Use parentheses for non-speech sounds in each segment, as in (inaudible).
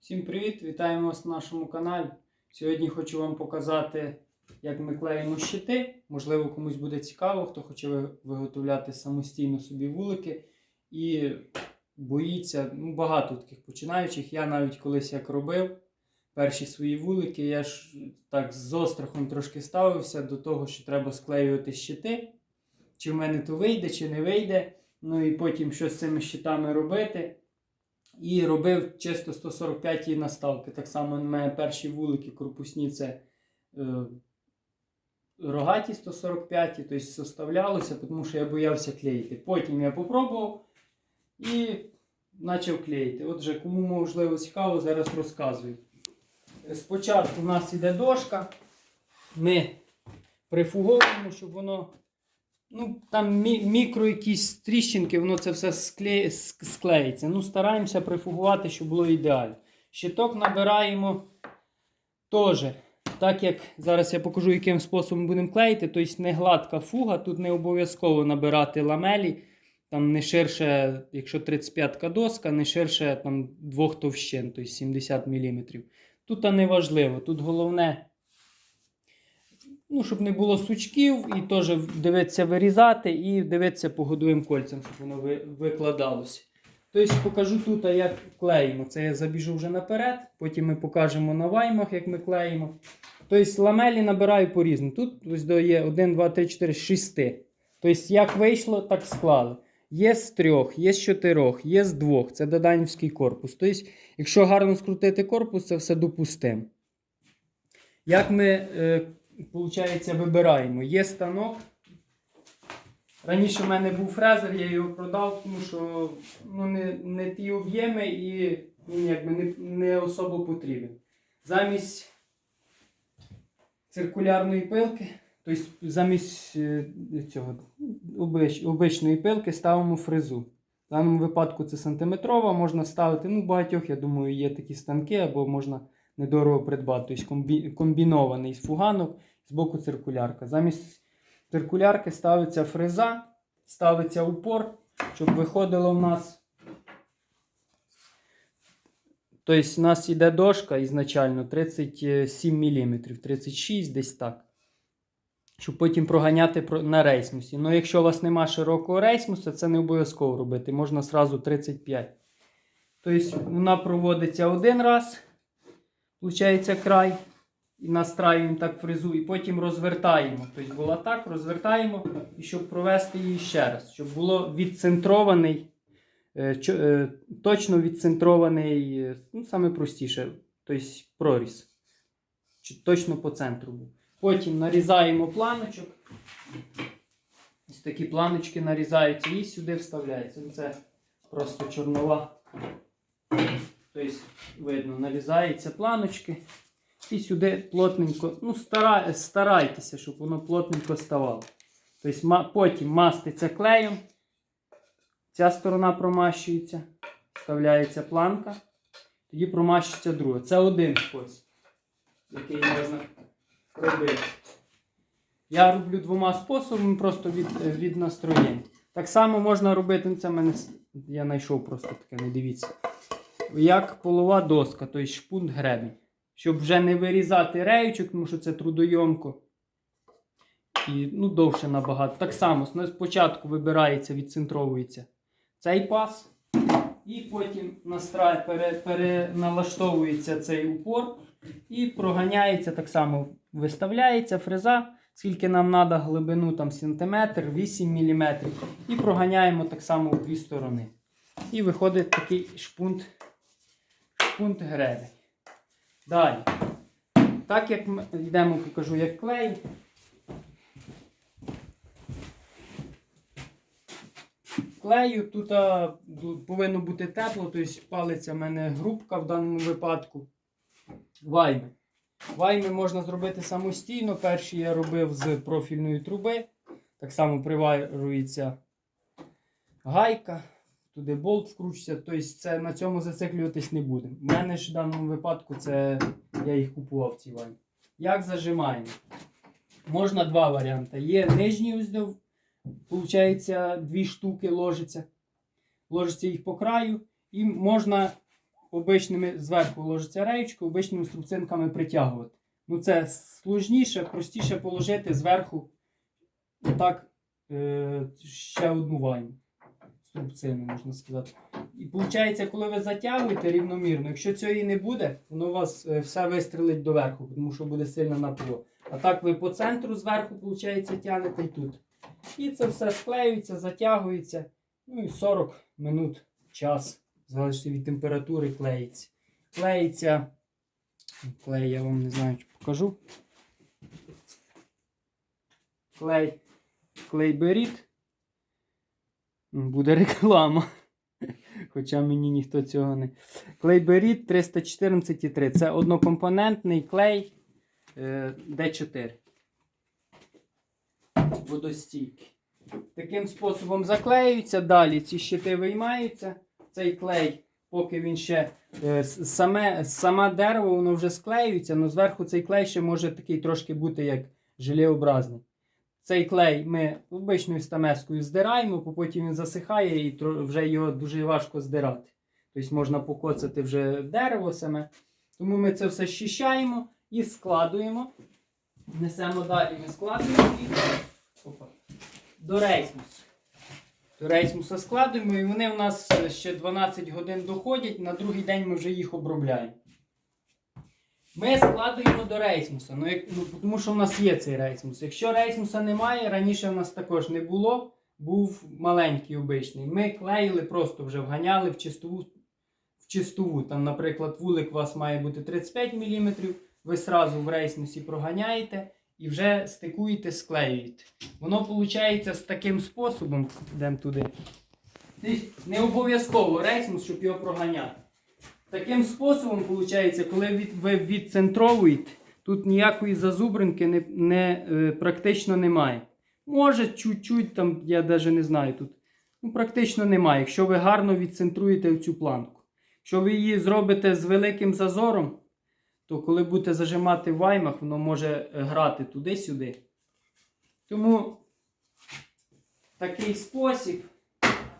Всім привіт! Вітаємо вас на нашому каналі. Сьогодні хочу вам показати, як ми клеїмо щити. Можливо, комусь буде цікаво, хто хоче виготовляти самостійно собі вулики і боїться. Ну, багато таких починаючих. Я навіть колись як робив перші свої вулики, я ж так з острахом трошки ставився до того, що треба склеювати щити. Чи в мене то вийде, чи не вийде. Ну і потім що з цими щитами робити. І робив чисто 145 наставки. Так само на мене перші вулики корпусні це е, рогаті 145, тобто составлялося, тому що я боявся клеїти. Потім я попробував і почав клеїти. Отже, кому можливо цікаво, зараз розказую. Спочатку у нас йде дошка. Ми прифуговуємо, щоб воно. Ну, там мі- мікро якісь тріщинки, воно це все скле... склеїться. Ну, стараємося прифугувати, щоб було ідеально. Щиток набираємо теж. Так як зараз я покажу, яким способом будемо клеїти, тобто не гладка фуга, тут не обов'язково набирати ламелі. Там не ширше, якщо 35-ка доска, не ширше там, двох товщин, тобто 70 мм. Тут не важливо. Тут головне Ну, щоб не було сучків, і теж дивитися вирізати, і дивитися по годовим кольцям, щоб воно ви- викладалося. Тобто покажу тут, як клеїмо. Це я забіжу вже наперед, потім ми покажемо на ваймах, як ми клеїмо. Тобто ламелі набираю по-різному. Тут ось є 1, 2, 3, 4, 6. Тобто, як вийшло, так склали. Є з трьох, є з чотирьох, є з двох. Це доданівський корпус. Тобто, якщо гарно скрутити корпус, це все допустимо. Як ми е, Получається, вибираємо. Є станок. Раніше в мене був фрезер, я його продав, тому що ну, не, не ті об'єми і він якби не, не особо потрібен. Замість циркулярної пилки, тобто замість е, цього обич, обичної пилки ставимо фрезу. В даному випадку це сантиметрова, можна ставити. Ну, багатьох, я думаю, є такі станки, або можна недорого придбати. Тобто комбінований фуганок з боку циркулярка. Замість циркулярки ставиться фреза, ставиться упор, щоб виходило в нас. Тобто, у нас йде дошка ізначально 37 мм, 36 десь так. Щоб потім проганяти на рейсмусі. Ну, якщо у вас нема широкого рейсмуса, це не обов'язково робити. Можна зразу 35. Тобто, вона проводиться один раз, виходить, край і настраюємо так фрезу, і потім розвертаємо. Тобто була так, розвертаємо, і щоб провести її ще раз, щоб було відцентрований, е, е, точно відцентрований, е, ну, саме простіше, тобто проріз. Чи точно по центру був. Потім нарізаємо планочок. Ось такі планочки нарізаються і сюди вставляються. Це просто чорнова. Тобто, видно, нарізаються планочки. І сюди плотненько, ну, стара, старайтеся, щоб воно плотненько ставало. Тобто потім маститься клеєм. Ця сторона промащується, вставляється планка, тоді промащується друга. Це один спосіб, який можна робити. Я роблю двома способами, просто від, від настроєння. Так само можна робити, ну, це мене я знайшов просто таке, не дивіться. Як полова доска, тобто шпунт гребень щоб вже не вирізати реючок, тому що це трудойомко. І ну, довше набагато. Так само спочатку вибирається, відцентровується цей пас, і потім переналаштовується цей упор і проганяється так само. Виставляється фреза, скільки нам треба глибину там сантиметр, 8 мм. І проганяємо так само в дві сторони. І виходить такий шпунт, шпунт гребень. Далі. Так як ми йдемо, покажу, як клей. Клею тут а, повинно бути тепло, тобто палиться в мене грубка в даному випадку. Вайми. Вайми можна зробити самостійно. Перші я робив з профільної труби. Так само приварюється гайка, туди болт вкручується. Тобто це, на цьому зациклюватись не будемо. У мене ж в даному випадку це я їх купував ці вайми. Як зажимаємо? Можна два варіанти. Є нижній де, виходить, дві штуки ложиться. Ложиться їх по краю. І можна обичними зверху ложиться реєчка, обичними струбцинками притягувати. Ну це сложніше, простіше положити зверху отак е, ще одну вайну. Струбцину, можна сказати. І виходить, коли ви затягуєте рівномірно, якщо цього і не буде, воно у вас е, все вистрелить доверху, тому що буде сильно напруга. А так ви по центру зверху, виходить, тягнете і тут. І це все склеюється, затягується. Ну і 40 минут час, залежно від температури, клеїться. Клеїться. Клей я вам не знаю, чи покажу. Клей. Клей беріт. Буде (laughs) реклама. Хоча мені ніхто цього не. Клей беріт 314,3. Це однокомпонентний клей е, D4. Водостійкий. Таким способом заклеюються. Далі ці щити виймаються. Цей клей, поки він ще е, саме, саме дерево воно вже склеюється, але зверху цей клей ще може такий трошки бути як желеобразний. Цей клей ми обичною стамескою здираємо, потім він засихає і вже його дуже важко здирати. Тобто можна покоцати вже дерево саме. Тому ми це все щищаємо і складуємо. Несемо далі, ми складуємо і до рейсмусу. До рейсмуса складуємо, і вони у нас ще 12 годин доходять, на другий день ми вже їх обробляємо. Ми складуємо до рейсмуса, ну, як, ну, тому що в нас є цей рейсмус. Якщо рейсмуса немає, раніше в нас також не було, був маленький обичний. Ми клеїли, просто вже вганяли в чистову. В чистову. Там, наприклад, вулик у вас має бути 35 мм, ви сразу в рейсмусі проганяєте і вже стикуєте, склеюєте. Воно виходить з таким способом, йдемо туди. Не обов'язково рейсмус, щоб його проганяти. Таким способом, виходить, коли ви відцентровуєте, тут ніякої зазубринки не, не, е, практично немає. Може, чуть-чуть там, я навіть не знаю тут. Ну, практично немає, якщо ви гарно відцентруєте цю планку. Якщо ви її зробите з великим зазором, то коли будете зажимати в ваймах, воно може е, грати туди-сюди. Тому такий спосіб.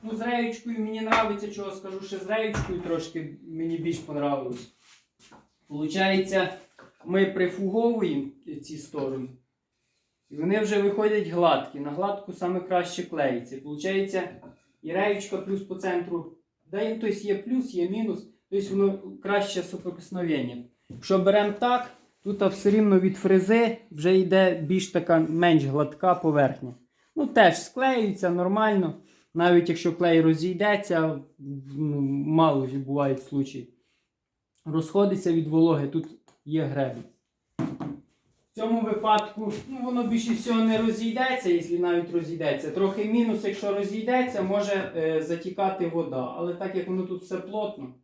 Ну, з реєчкою мені подобається, чого скажу, що з реєчкою трошки мені більш понравилось. Получається, ми прифуговуємо ці сторони. І вони вже виходять гладкі. На гладку саме краще клеїться. Получається, і реєчка плюс по центру. Да, тобто є плюс, є мінус. Тобто воно краще соприкосновення. Якщо беремо так, тут все рівно від фрези вже йде більш така менш гладка поверхня. Ну, теж склеюється нормально. Навіть якщо клей розійдеться, мало ж бувають случаї. Розходиться від вологи, тут є гребінь. В цьому випадку ну, воно більше всього не розійдеться, якщо навіть розійдеться. Трохи мінус, якщо розійдеться, може е, затікати вода. Але так як воно тут все плотно,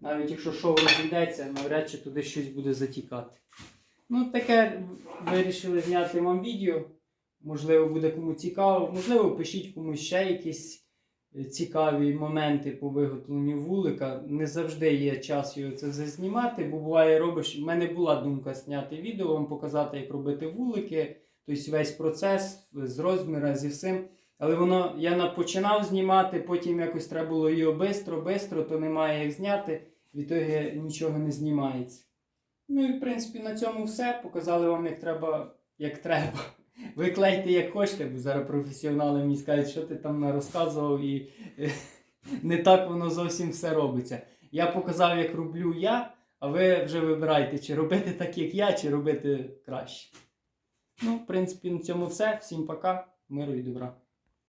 навіть якщо шов розійдеться, навряд чи туди щось буде затікати. Ну, таке вирішили зняти вам відео. Можливо, буде кому цікаво. Можливо, пишіть комусь ще якісь е, цікаві моменти по виготовленню вулика. Не завжди є час його це все знімати, бо буває робиш. У мене була думка зняти відео, вам показати, як робити вулики, тобто весь процес з розміром, зі всім. Але воно я починав знімати, потім якось треба було його бистро, бистро, то немає як зняти. Відтоді нічого не знімається. Ну і в принципі на цьому все. Показали вам, як треба, як треба. Ви клейте як хочете, бо зараз професіонали мені скажуть, що ти там розказував, і е, не так воно зовсім все робиться. Я показав, як роблю я, а ви вже вибирайте, чи робити так, як я, чи робити краще. Ну, в принципі, на цьому все. Всім пока, миру і добра.